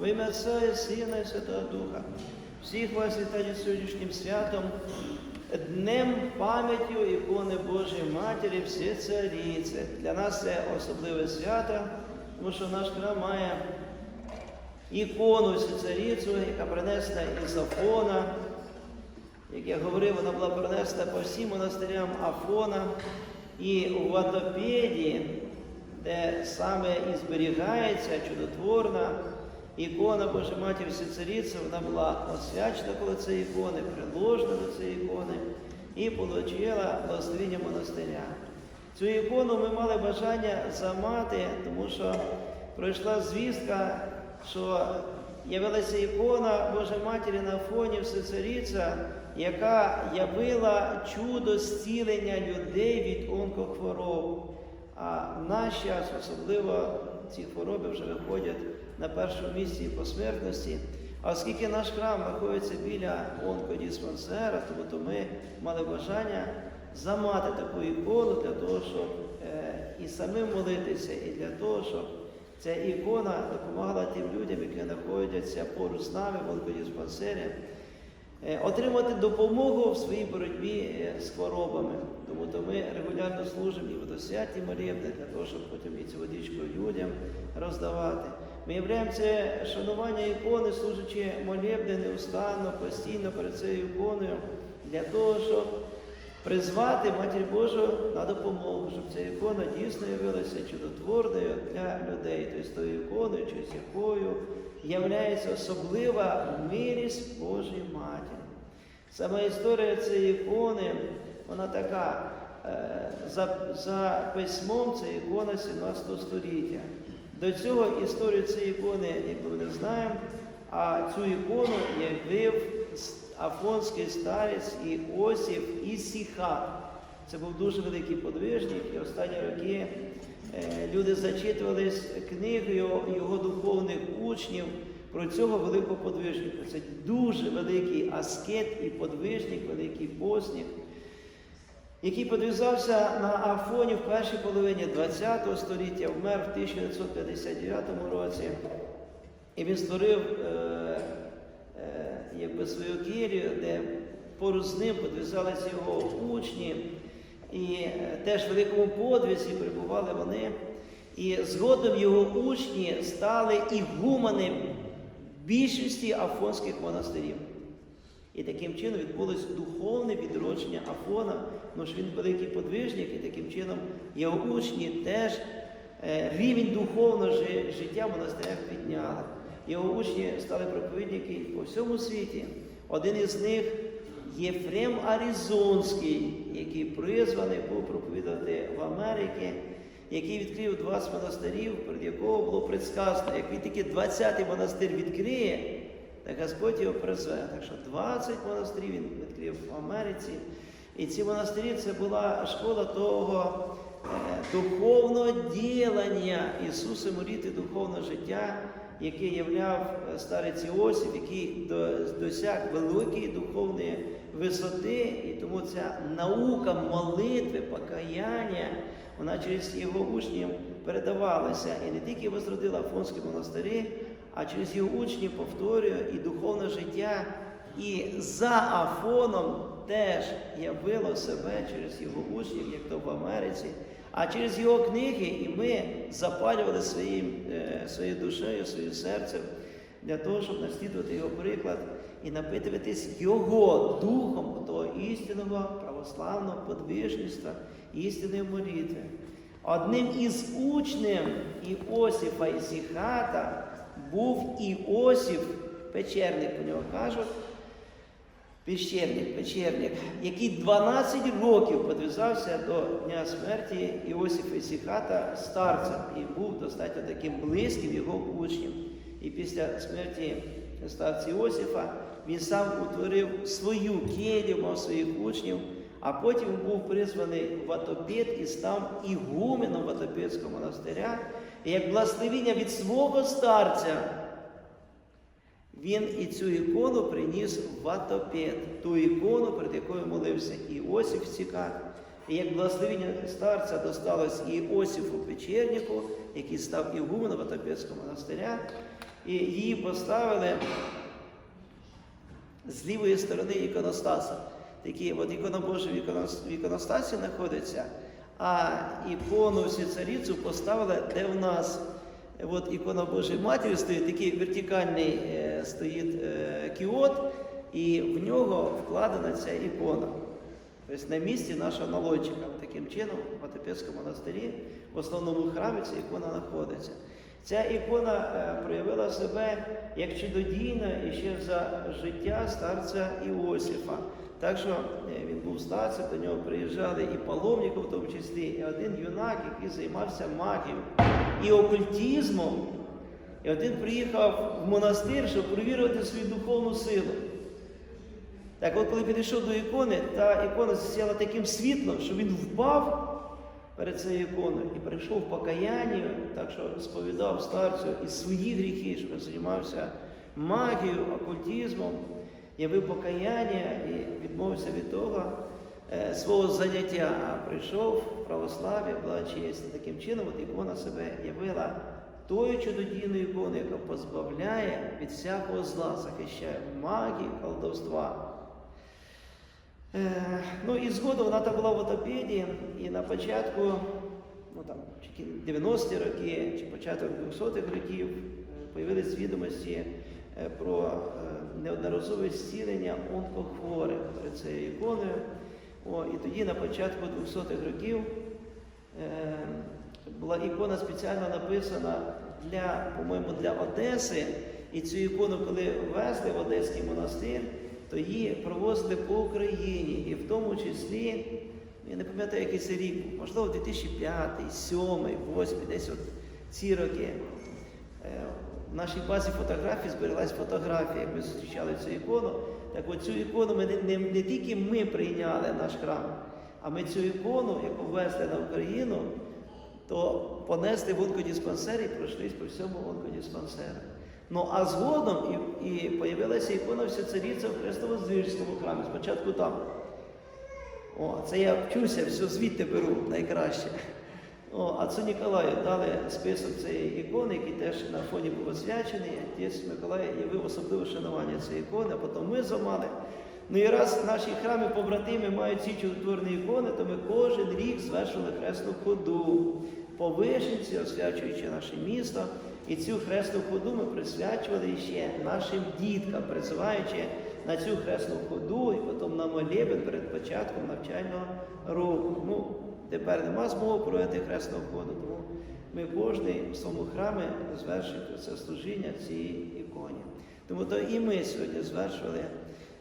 Во ім'я Отця і Сина і Святого Духа. Всіх вас вітаю сьогоднішнім святом, днем пам'яттю ікони Божої Матері, всі царіці. Для нас це особливе свято, тому що наш храм має ікону всю царицю, яка принесена із Афона. Як я говорив, вона була принесена по всім монастирям Афона. І у Ватопеді, де саме і зберігається чудотворна ікона Божої Матері Всецаріці, вона була освячена коло цієї ікони, приложена до цієї ікони і отримала благословення монастиря. Цю ікону ми мали бажання замати, тому що пройшла звістка, що явилася ікона Божої Матері на фоні Всецаріця, яка явила чудо зцілення людей від онкохвороб. А в наш час особливо ці хвороби вже виходять на першому місці по смертності. А оскільки наш храм знаходиться біля онкодиспансера, тому то ми мали бажання замати таку ікону для того, щоб е, і самим молитися, і для того, щоб ця ікона допомагала тим людям, які знаходяться поруч з нами в онкодиспансері, е, отримати допомогу в своїй боротьбі е, з хворобами. Тому то ми регулярно служимо і водосвяті молебни, для того, щоб потім і цю водичку людям роздавати. Ми являємо це шанування ікони, служачи молебни неустанно, постійно перед цією іконою, для того, щоб призвати Матір Божу на допомогу, щоб ця ікона дійсно явилася чудотворною для людей, тобто тою іконою, через якою являється особлива милість Божої Матері. Сама історія цієї ікони, вона така, е, за, за письмом це ікона 17 століття. До цього історію цієї ікони, ми не знаємо, а цю ікону явив афонський старець Іосиф Ісіхат. Це був дуже великий подвижник, і останні роки е, люди зачитувались книгою його духовних учнів про цього великого подвижника. Це дуже великий аскет і подвижник, великий постник, який подвізався на Афоні в першій половині ХХ століття, вмер в 1959 році. І він створив е, е, якби свою кірію, де поруч з ним подвізалися його учні, і е, теж в великому подвізі перебували вони. І згодом його учні стали ігумани більшості афонських монастирів. І таким чином відбулось духовне відродження Афона, тому що він великий подвижник, і таким чином його учні теж е, рівень духовного життя в монастирях підняли. Його учні стали проповідники по всьому світі. Один із них Єфрем Аризонський, який призваний був проповідати в Америці, який відкрив 20 монастирів, перед якого було предсказано, як він тільки 20-й монастир відкриє, так Господь його призве. Так що 20 монастирів він відкрив в Америці. І ці монастирі це була школа того е, духовного ділення Ісуса Моріти, духовного життя, яке являв е, старець Іосиф, який досяг великої духовної висоти, і тому ця наука молитви, покаяння, вона через його учнів передавалася і не тільки возродила Афонські монастирі, а через його учнів повторює і духовне життя, і за Афоном теж явило себе через його учнів, як то в Америці. А через його книги і ми запалювали своїм, е, своєю душею, своїм серцем для того, щоб наслідувати його приклад і напитуватись його духом того істинного православного подвижництва, істинної молитви. Одним із учнів Іосифа Ісіхата був Іосиф, печерник, по нього кажуть, Пещерник, печерник, який 12 років подвізався до дня смерті Іосифа Ісіхата старцем і був достатньо таким близьким його учнем. І після смерті старця Іосифа він сам утворив свою келію, мав своїх учнів, а потім був призваний в Атопет і став ігуменом Ватопетського монастиря. Як благословіння від свого старця він і цю ікону приніс в Ватопет, ту ікону, перед якою молився Іосиф Сікат. І як благословення старця досталось Іосифу Печерніку, який став ігуменом Ватопетського монастиря. І її поставили з лівої сторони іконостаса. Такі от ікона Божа в іконостасі знаходиться, а ікону всю царицю поставили, де в нас от ікона Божої Матері стоїть, такий вертикальний е, стоїть е, кіот, і в нього вкладена ця ікона. Тобто на місці нашого налодчика. Таким чином, в Отепецькому монастирі, в основному храмі ця ікона знаходиться. Ця ікона е, проявила себе як чудодійна ще за життя старця Іосифа. Так що е, він був старцем, до нього приїжджали і паломники, в тому числі, і один юнак, який займався магією і окультизмом. І один приїхав в монастир, щоб перевірити свою духовну силу. Так от, коли підійшов до ікони, та ікона засіяла таким світлом, що він впав перед цією іконою і прийшов в покаяння, так що сповідав старцю і свої гріхи, що займався магією, окультизмом, явив покаяння і відмовився від того е, свого заняття, а прийшов в православ'я, була честь. Таким чином, от ікона себе явила тою чудодійною іконою, яка позбавляє від всякого зла, захищає магії, колдовства. Е, ну і згодом вона там була в ортопедії, і на початку, ну там, чи 90-ті роки, чи початок 200-х років е, появились відомості е, про неодноразове зцілення онкохворих перед цією іконою. О, і тоді на початку 200-х років була ікона спеціально написана для, по-моєму, для Одеси. І цю ікону, коли везли в Одеський монастир, то її провозили по Україні, і в тому числі, я не пам'ятаю, який це рік, можливо, 2005, 2007, 2008, десь от ці роки. Е, В нашій базі фотографій збереглась фотографія, як ми зустрічали цю ікону. Так от цю ікону ми не, не, не тільки ми прийняли наш храм, а ми цю ікону, яку ввезли на Україну, то понесли в онкодиспансер і пройшлись по всьому онкодиспансеру. Ну а згодом і, і появилася ікона вся цариця в Хрестово-Звижському храмі, спочатку там. О, це я вчуся, все звідти беру найкраще. О, а це Ніколаю дали список цієї ікони, який теж на фоні був освячений. Отець Миколай явив особливе шанування цієї ікони, а потім ми замали. Ну і раз наші храми побратими мають ці чудотворні ікони, то ми кожен рік звершили хресну ходу по вишенці, освячуючи наше місто. І цю хресну ходу ми присвячували ще нашим діткам, призиваючи на цю хресну ходу і потім на молебен перед початком навчального року. Ну, тепер нема змоги провести хресну ходу, тому ми кожен в своєму храмі звершуємо це служіння цій іконі. Тому то і ми сьогодні звершували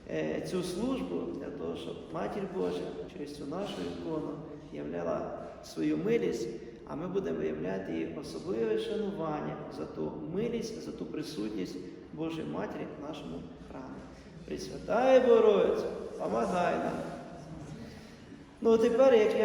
е, цю службу для того, щоб Матір Божа через цю нашу ікону являла свою милість, а ми будемо виявляти їй особливе шанування за ту милість, за ту присутність Божої Матері в нашому храмі. Пресвятає Богородиця, помагай нам. Ну, тепер, як я